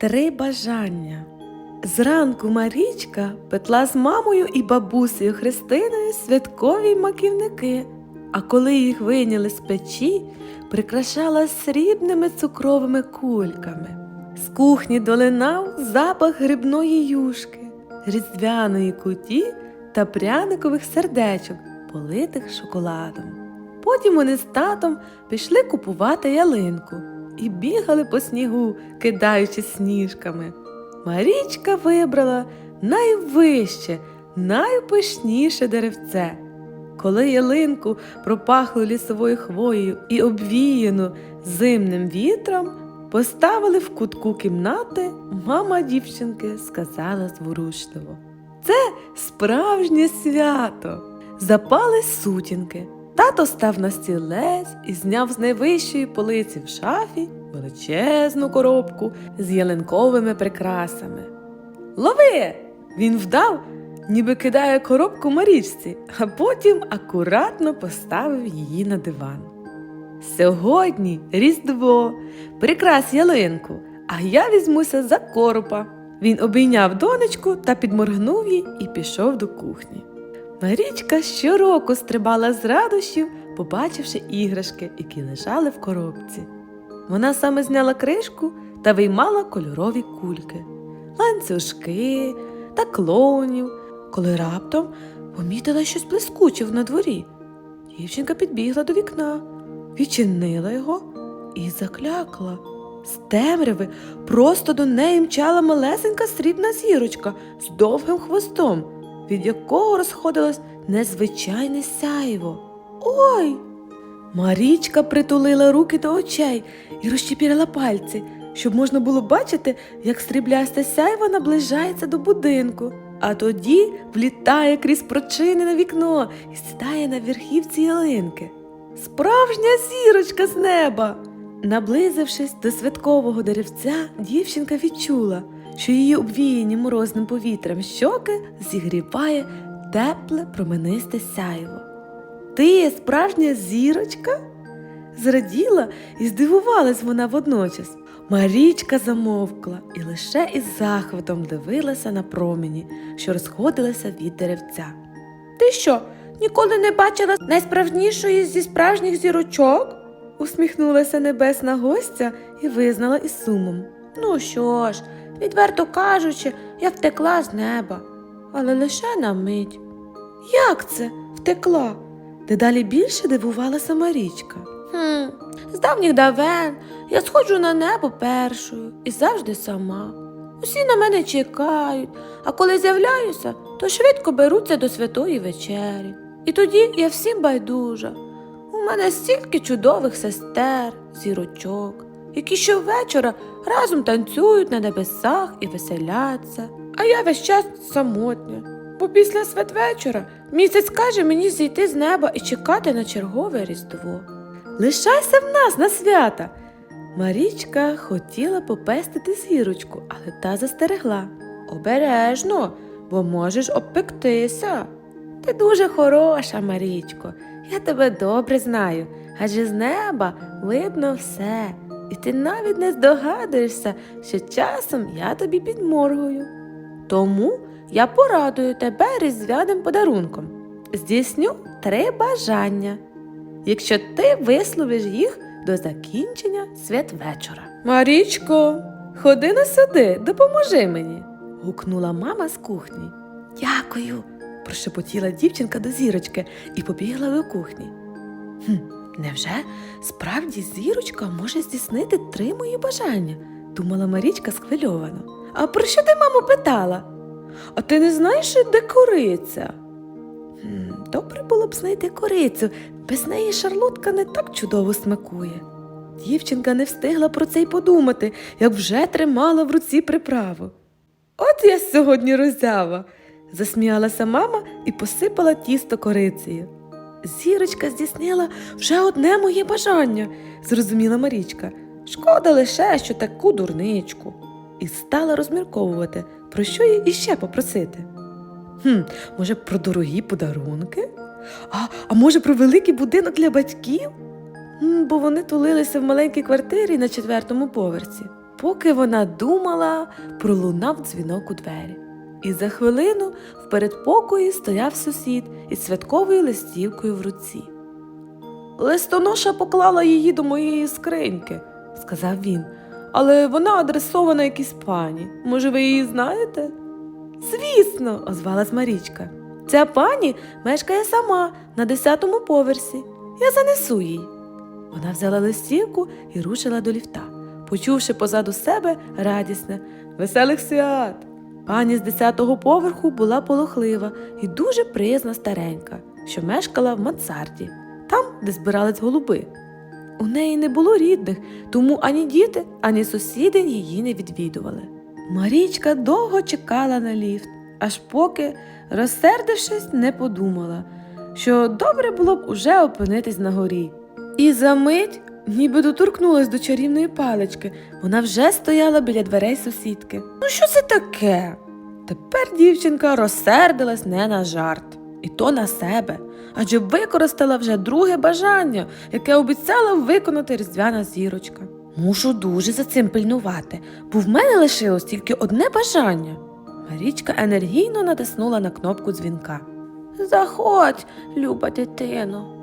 Три бажання. Зранку Марічка пекла з мамою і бабусею Христиною святкові маківники, а коли їх вийняли з печі, прикрашала срібними цукровими кульками. З кухні долинав запах грибної юшки, різдвяної куті та пряникових сердечок, политих шоколадом. Потім вони з татом пішли купувати ялинку і бігали по снігу, кидаючи сніжками. Марічка вибрала найвище, найпишніше деревце. Коли ялинку пропахло лісовою хвоєю і обвіяну зимним вітром, поставили в кутку кімнати, мама дівчинки сказала зворушливо. Це справжнє свято. Запали сутінки. Тато став на стілець і зняв з найвищої полиці в шафі величезну коробку з ялинковими прикрасами. Лови! Він вдав, ніби кидає коробку Марічці, а потім акуратно поставив її на диван. Сьогодні Різдво, прикрась ялинку, а я візьмуся за коропа. Він обійняв донечку та підморгнув їй і пішов до кухні. Марічка щороку стрибала з радощів, побачивши іграшки, які лежали в коробці. Вона саме зняла кришку та виймала кольорові кульки, ланцюжки та клоунів, коли раптом помітила щось блискуче на дворі. Дівчинка підбігла до вікна, відчинила його і заклякла. З темряви просто до неї мчала малесенька срібна зірочка з довгим хвостом, від якого розходилось незвичайне сяйво. Ой! Марічка притулила руки до очей і розчепірила пальці, щоб можна було бачити, як сріблясте сяйво наближається до будинку, а тоді влітає крізь прочинене вікно і сідає на верхівці ялинки. Справжня зірочка з неба. Наблизившись до святкового деревця, дівчинка відчула, що її обвіяні морозним повітрям щоки зігріває тепле променисте сяйво. Ти справжня зірочка? Зраділа і здивувалась вона водночас. Марічка замовкла і лише із захватом дивилася на промені, що розходилися від деревця. Ти що, ніколи не бачила найсправжнішої зі справжніх зірочок? усміхнулася небесна гостя і визнала із сумом. Ну що ж, відверто кажучи, я втекла з неба, але лише на мить. Як це втекла? Дедалі більше дивувалася Марічка. Хм, з давніх давен я сходжу на небо першою і завжди сама. Усі на мене чекають, а коли з'являюся, то швидко беруться до святої вечері. І тоді я всім байдужа. У мене стільки чудових сестер, зірочок, які щовечора разом танцюють на небесах і веселяться. А я весь час самотня. Бо після святвечора місяць каже мені зійти з неба і чекати на чергове різдво. Лишайся в нас на свята. Марічка хотіла попестити зірочку, але та застерегла. Обережно, бо можеш обпектися. Ти дуже хороша, Марічко, я тебе добре знаю, адже з неба видно все, і ти навіть не здогадуєшся, що часом я тобі підморгую. Тому я порадую тебе різдвяним подарунком. Здійсню три бажання, якщо ти висловиш їх до закінчення святвечора. Марічко, ходи на сюди, допоможи мені. гукнула мама з кухні. Дякую, прошепотіла дівчинка до зірочки і побігла до кухні. Хм, невже справді зірочка може здійснити три мої бажання? думала Марічка схвильовано. А про що ти, мамо, питала? А ти не знаєш, де кориця? Добре було б знайти корицю, без неї шарлотка не так чудово смакує. Дівчинка не встигла про це й подумати, як вже тримала в руці приправу. От я сьогодні роззява, засміялася мама і посипала тісто корицею. Зірочка здійснила вже одне моє бажання, зрозуміла Марічка. Шкода лише, що таку дурничку. І стала розмірковувати, про що їй іще попросити. Хм, може, про дорогі подарунки? А, а може, про великий будинок для батьків? М, бо вони тулилися в маленькій квартирі на четвертому поверсі. поки вона думала, пролунав дзвінок у двері. І за хвилину в передпокої стояв сусід із святковою листівкою в руці. Листоноша поклала її до моєї скриньки, сказав він, але вона адресована якійсь пані. Може, ви її знаєте? Звісно, озвалась Марічка. Ця пані мешкає сама на десятому поверсі. Я занесу їй. Вона взяла листівку і рушила до ліфта, почувши позаду себе радісне веселих свят. Пані з десятого поверху була полохлива і дуже приязна старенька, що мешкала в мансарді, там, де збирались голуби. У неї не було рідних, тому ані діти, ані сусіди її не відвідували. Марічка довго чекала на ліфт, аж поки, розсердившись, не подумала, що добре було б уже опинитись на горі. І за мить, ніби доторкнулась до чарівної палички, вона вже стояла біля дверей сусідки. Ну що це таке? Тепер дівчинка розсердилась не на жарт, і то на себе, адже використала вже друге бажання, яке обіцяла виконати різдвяна зірочка. Мушу дуже за цим пильнувати, бо в мене лишилось тільки одне бажання. Марічка енергійно натиснула на кнопку дзвінка. Заходь, люба дитино.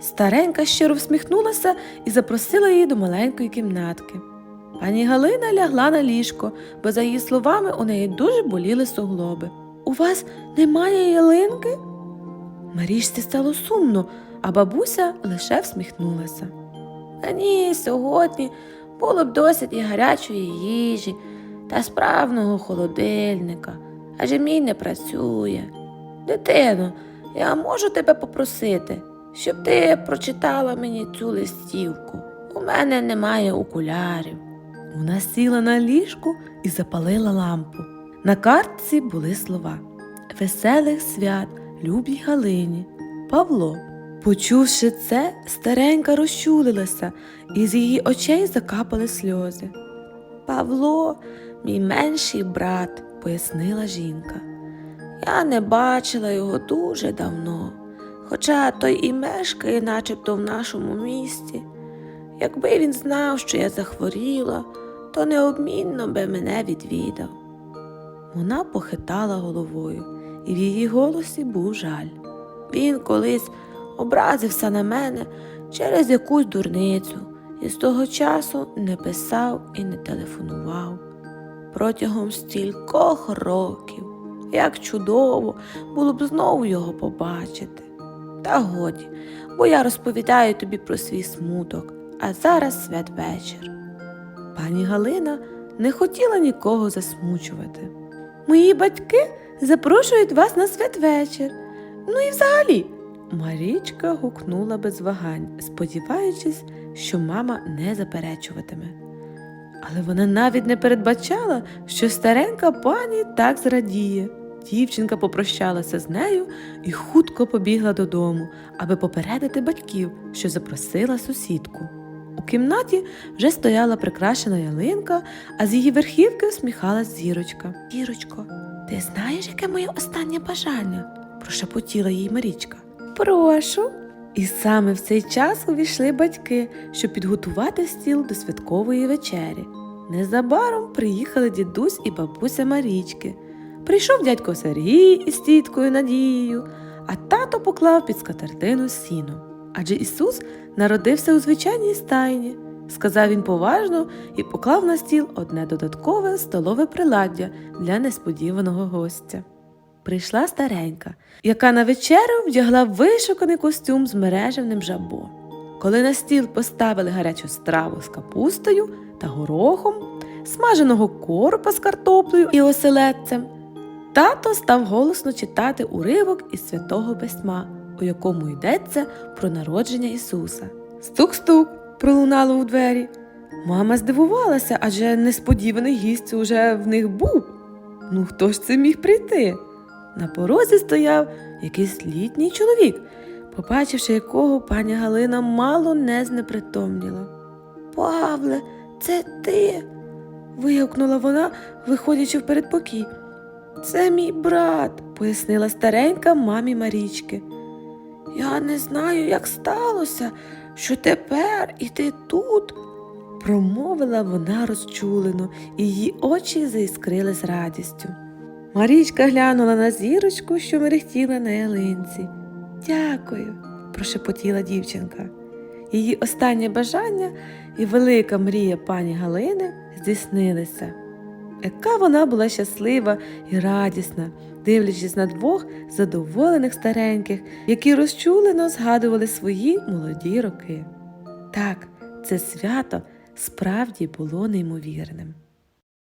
Старенька щиро всміхнулася і запросила її до маленької кімнатки. Пані Галина лягла на ліжко, бо, за її словами, у неї дуже боліли суглоби. У вас немає ялинки? Марічці стало сумно, а бабуся лише всміхнулася. Та ні, сьогодні було б досить і гарячої їжі та справного холодильника, адже мій не працює. Дитино, я можу тебе попросити, щоб ти прочитала мені цю листівку. У мене немає окулярів. Вона сіла на ліжку і запалила лампу. На картці були слова Веселих свят, любій Галині, Павло. Почувши це, старенька розчулилася, і з її очей закапали сльози. Павло, мій менший брат, пояснила жінка. Я не бачила його дуже давно, хоча той і мешкає начебто в нашому місті. Якби він знав, що я захворіла, то неодмінно би мене відвідав. Вона похитала головою, і в її голосі був жаль. Він колись образився на мене через якусь дурницю і з того часу не писав і не телефонував. Протягом стількох років, як чудово було б знову його побачити. Та годі, бо я розповідаю тобі про свій смуток, а зараз святвечір. Пані Галина не хотіла нікого засмучувати. Мої батьки запрошують вас на святвечір. Ну і взагалі. Марічка гукнула без вагань, сподіваючись, що мама не заперечуватиме. Але вона навіть не передбачала, що старенька пані так зрадіє. Дівчинка попрощалася з нею і хутко побігла додому, аби попередити батьків, що запросила сусідку. У кімнаті вже стояла прикрашена ялинка, а з її верхівки усміхалась зірочка. Зірочко, ти знаєш, яке моє останнє бажання? прошепотіла їй Марічка. Прошу. І саме в цей час увійшли батьки, щоб підготувати стіл до святкової вечері. Незабаром приїхали дідусь і бабуся Марічки. Прийшов дядько Сергій із тіткою Надією, а тато поклав під скатертину сіно. Адже Ісус народився у звичайній стайні, сказав він поважно і поклав на стіл одне додаткове столове приладдя для несподіваного гостя. Прийшла старенька, яка на вечерю вдягла вишуканий костюм з мережевним жабо. Коли на стіл поставили гарячу страву з капустою та горохом, смаженого коропа з картоплею і оселедцем, тато став голосно читати уривок із святого письма, у якому йдеться про народження Ісуса. Стук-стук пролунало у двері. Мама здивувалася, адже несподіваний гість уже в них був. Ну хто ж це міг прийти? На порозі стояв якийсь літній чоловік, побачивши якого пані Галина мало не знепритомніла. Павле, це ти? вигукнула вона, виходячи в передпокій. Це мій брат, пояснила старенька мамі Марічки. Я не знаю, як сталося, що тепер і ти тут. промовила вона розчулено, і її очі заіскрили з радістю. Марічка глянула на зірочку, що мерехтіла на ялинці. Дякую, прошепотіла дівчинка. Її останнє бажання і велика мрія пані Галини здійснилися. Яка вона була щаслива і радісна, дивлячись на двох задоволених стареньких, які розчулено згадували свої молоді роки. Так, це свято справді було неймовірним.